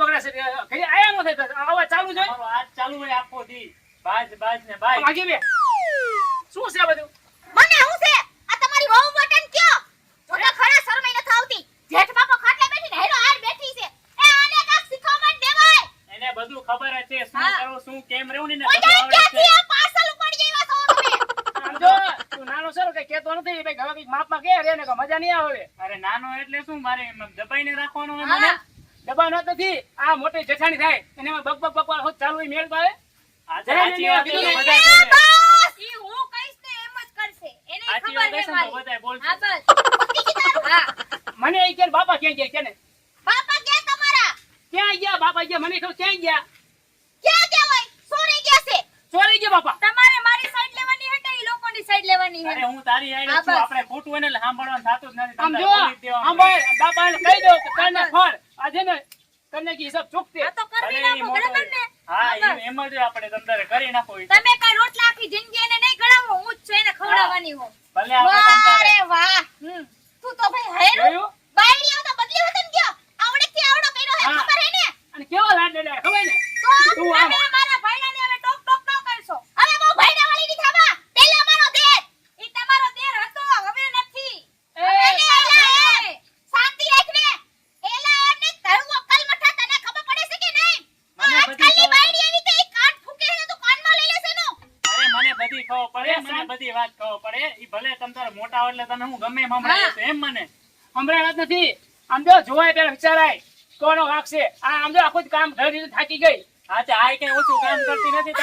બગડે છે. ઘરે આયા નો થાય તો અવાજ ચાલુ છે? તમારો ચાલુ હોય આખો દી. બાજ બાજ ને બાજ. વાગી બે. શું છે બધું? મને હું છે? આ તમારી વહુ બટન કયો? તો તો ખરા શરમઈ ન થાવતી જેઠ બાપો ખાટલે બેઠી ને હેરો હાર બેઠી છે. એ આને કાક શીખવણ દેવાય. એને બધું ખબર છે શું કરો શું કેમ રહેવું ને ઓય આવડે ક્યાંથી છે આ પાર્સલ ઉપાડી આવ્યા છો તમે. સમજો તું નાનો છે કે કેતો નથી ભાઈ હવે કંઈક માપમાં કે રે ને કે મજા નહીં આવે. અરે નાનો એટલે શું મારે એમ દબાઈને રાખવાનો હોય મને? હા નથી આ મોટી જેઠાણી થાય એને એમાં બક બક બકવા હોત ચાલુ મેળ પાડે આ તો જરા સાચી ને વાત ને તો ને. બધાય બોલે. બસ! ઈ હું કહીશ ને એમ જ કરશે. એને સાચી ખબર વાત છે હશે ને તો મારી. બધાય બોલશે. હા બસ. પતી ગઈ તારું? હા. મને એ કે બાપા ક્યાં ગયા કેને બાપા ગયા તમારા? ક્યાં ગયા? બાપા ગયા. મને કહું ક્યાં ગયા? ક્યાં ગયા હોય? સોરી ગયા છે. ચોરી ગયા બાપા. તમારે મારી સાઈડ લેવાની હે કે ઈ લોકોની સાઈડ લેવાની અરે હું તારી હારે છું. આપણે ખોટું એને સાંભળવાનું થાતું જ નથી. આમ જો તારે બોલી જ દેવાનું. આમ ભાઈ બાપાને કહી દો કે તને ફળ. આ છે ને તને કી હિસાબ ચૂકતે આ તો કરી નાખો બરાબર ને હા એમ જ આપણે તમ કરી નાખો તમે કઈ રોટલા આખી જિંદગી એને નહીં ગળાવો હું જ છું એને ખવડાવવાની હું. ભલે આપણે અરે વાહ. તું તો ભાઈ હેરો. બાયડીઓ તો બદલી વતન ગયો. આવડેથી આવડો કર્યો હે ખબર હે ને? અને કેવો લાડ લે ખબર ને? તો તું આમ. તમે મારા ભાઈડાને હવે ટોક ટોક ન કરશો હવે બહુ ભાઈડા વાળી ની થાબા પેલા મારો દેર ઈ તમારો દેર હતો હવે નથી એ, હવે ને એલા એ. શાંતિ રાખ ને એલા એમને ધરવો કલમઠા તને ખબર પડે છે કે નહીં મને બધી આજકાલની ખબર. બાયડી એવી તે ઈ કાન ફૂકે છે તો કાનમાં લઈ લેશે નું અરે મને પડે મને બધી વાત ખબર પડે. ઈ ભલે તમ તારે મોટા એટલે તને હું ગમે એમ હમણાં એમ મને. હમણાં વાત નથી. આમ જો જોવાય પેલા વિચારાય. કોનો વાંક છે? આ આમ જો આખું કામ ઘર થાકી ગઈ. હા તે આ કઈ ઓછું કામ કરતી નથી